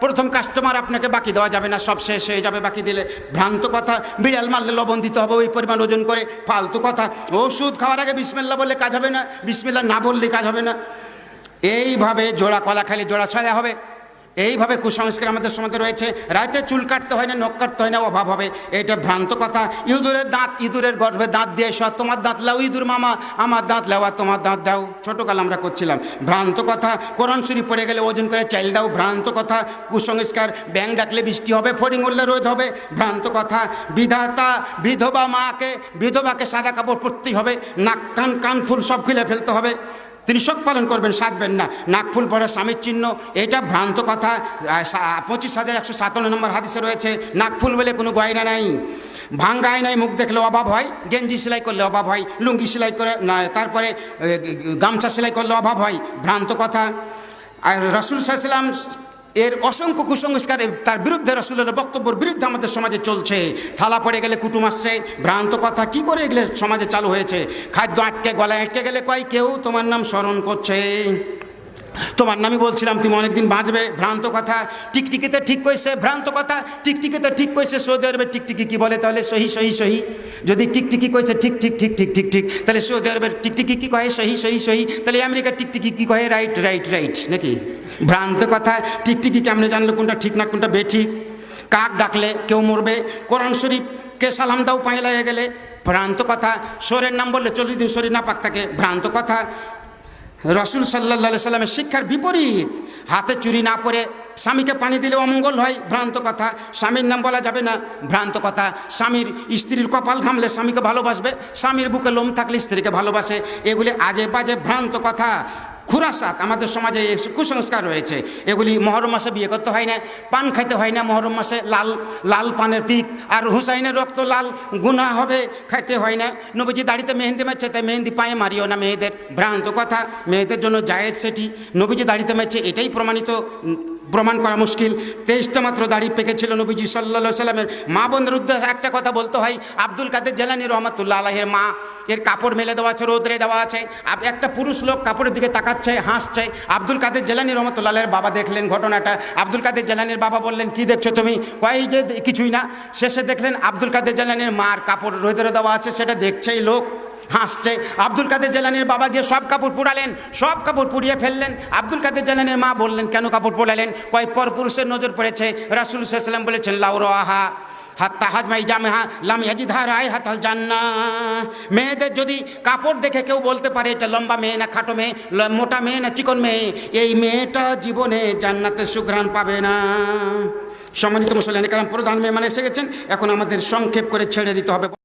প্রথম কাস্টমার আপনাকে বাকি দেওয়া যাবে না, সব শেষ হয়ে যাবে বাকি দিলে। ভ্রান্ত কথা, বিড়াল মারলে লবণ দিতে হবে, ওই পরিমাণ ওজন করে, ফালতু কথা। ওষুধ খাওয়ার আগে বিসমিল্লা বললে কাজ হবে না, বিসমিল্লা না বললে কাজ হবে না। এইভাবে জোড়া কলা খাইলে জোড়া ছয়া হবে। এইভাবে কুসংস্কার আমাদের সমাজে রয়েছে। রাতে চুল কাটতে হয় না, নখ কাটতে হয় না, অভাব হবে। এটা ভ্রান্ত কথা। ইঁদুরের দাঁত, ইঁদুরের গর্ভে দাঁত দিয়ে সব তোমার দাঁত লাও, ইঁদুর মামা। আমার দাঁত লাও, আর তোমার দাঁত দাও। ছোটোকাল আমরা করছিলাম। ভ্রান্ত কথা। কোরআন শরীফ পড়ে গেলে ওজন করে চাইল দাও, ভ্রান্ত কথা। কুসংস্কার ব্যাং ডাকলে বৃষ্টি হবে ফড়িং উঠলে রোদ হবে, ভ্রান্ত কথা। বিধাতা, বিধবা মাকে, বিধবাকে সাদা কাপড় পরতেই হবে, নাক, কান কান, ফুল সব খুলে ফেলতে হবে। তিনি শোক পালন করবেন সাজবেন না। নাকফুল পড়া স্বামীর চিহ্ন, এটা ভ্রান্ত কথা। পঁচিশ হাজার একশো সাতান্ন নম্বর হাদিসে রয়েছে নাকফুল বলে কোনো গয়না নাই। ভাঙ্গায় নাই মুখ দেখলে অভাব হয়, গেঞ্জি সেলাই করলে অভাব হয়, লুঙ্গি সেলাই করে তারপরে গামছা সেলাই করলে অভাব হয়, ভ্রান্ত কথা। আর রসুল সাল্লাম এর অসংখ্য কুসংস্কার তার বিরুদ্ধে রসুলের বক্তব্যের বিরুদ্ধে আমাদের সমাজে চলছে। থালা পড়ে গেলে কুটুম আসছে। ভ্রান্ত কথা, কি করে এগুলো সমাজে চালু হয়েছে? খাদ্য আটকে, গলায় আটকে গেলে কয়, কেউ তোমার নাম স্মরণ করছে। তোমার নামই বলছিলাম, তুমি অনেকদিন বাঁচবে, ভ্রান্ত কথা। টিকটিকিতে ঠিক কইছে, ভ্রান্ত কথা। টিকটিকিতে ঠিক কইছে সৌদি আরবের টিকটিকি কি বলে? তাহলে সহি সহি সহি। যদি টিকটিকি কইছে, ঠিক ঠিক ঠিক ঠিক ঠিক ঠিক, তাহলে সৌদি আরবের টিকটিকি কি কহে সহি সহি সহি। তাহলে আমেরিকার টিকটিকি কি কহে রাইট রাইট রাইট, নাকি? ভ্রান্ত কথা। টিকটিকি কেমনে জানলো কোনটা ঠিক না কোনটা বেঠিক? কাক ডাকলে কেউ মরবে? কোরআন শরীফকে সালাম দাও পাঁয়লা হয়ে গেলে। ভ্রান্ত কথা। শরীর নাম বললে চল্লিশ দিন শরীর না পাক থাকে। ভ্রান্ত কথা। রসুল সাল্লা সাল্লামের শিক্ষার বিপরীত। হাতে চুরি না পরে স্বামীকে পানি দিলে অমঙ্গল হয়, ভ্রান্ত কথা। স্বামীর নাম বলা যাবে না, ভ্রান্ত কথা। স্বামীর স্ত্রীর কপাল ঘামলে স্বামীকে ভালোবাসবে, স্বামীর বুকে লোম থাকলে স্ত্রীকে ভালোবাসে। এগুলি আজে বাজে ভ্রান্ত কথা। খুরাসাত আমাদের সমাজে কুসংস্কার রয়েছে। এগুলি মহরম মাসে বিয়ে করতে হয় না, পান খাইতে হয় না মহরম মাসে, লাল লাল পানের পিক। আর হুসাইনের রক্ত লাল, গুণা হবে, খাইতে হয় না। নবীজি দাড়িতে মেহেন্দি মারছে, তাই মেহেন্দি পায়ে মারিও না মেয়েদের। ভ্রান্ত কথা, মেয়েদের জন্য জায়েজ সেটি। নবীজি দাড়িতে মারছে, এটাই প্রমাণিত প্রমাণ করা মুশকিল। তেইশটা মাত্র দাড়ি পেকেছিল নবীজি সাল্লা সাল্লামের মা বোনদের উদ্দেশ্যে একটা কথা বলতে হয়, আব্দুল কাদের জেলানি রহমতুল্লাহ আলাহের মা, এর কাপড় মেলে দেওয়া আছে, রোদরে দেওয়া আছে। একটা পুরুষ লোক কাপড়ের দিকে তাকাচ্ছে, হাসছে। আব্দুল কাদের জেলানি রহমতুল্লাহের বাবা দেখলেন ঘটনাটা। আব্দুল কাদের জেলানির বাবা বললেন, কি দেখছ তুমি? কয় যে কিছুই না। শেষে দেখলেন আব্দুল কাদের জেলানির মার কাপড় রোদরে দেওয়া আছে, সেটা দেখছেই লোক। হাসছে। আব্দুল কাদের জেলানির বাবা গিয়ে সব কাপড় পুরালেন সব কাপড় পুড়িয়ে ফেললেন। আব্দুল কাদের জেলানির মা বললেন, কেন কাপড় পোড়ালেন? কয় পর পুরুষের নজর পড়েছে, রাসুল সাল্লাম বলেছেন লাউর আহা মেয়েদের যদি কাপড় দেখে কেউ বলতে পারে, এটা লম্বা মেয়ে না খাটো মেয়ে মোটা মেয়ে না চিকন মেয়ে, এই মেয়েটা জীবনে জান্নাতে সুঘ্রাণ পাবে না। সম্মানিত মুসলিম কালাম প্রধান মেয়ে মানে এসে গেছেন। এখন আমাদের সংক্ষেপ করে ছেড়ে দিতে হবে।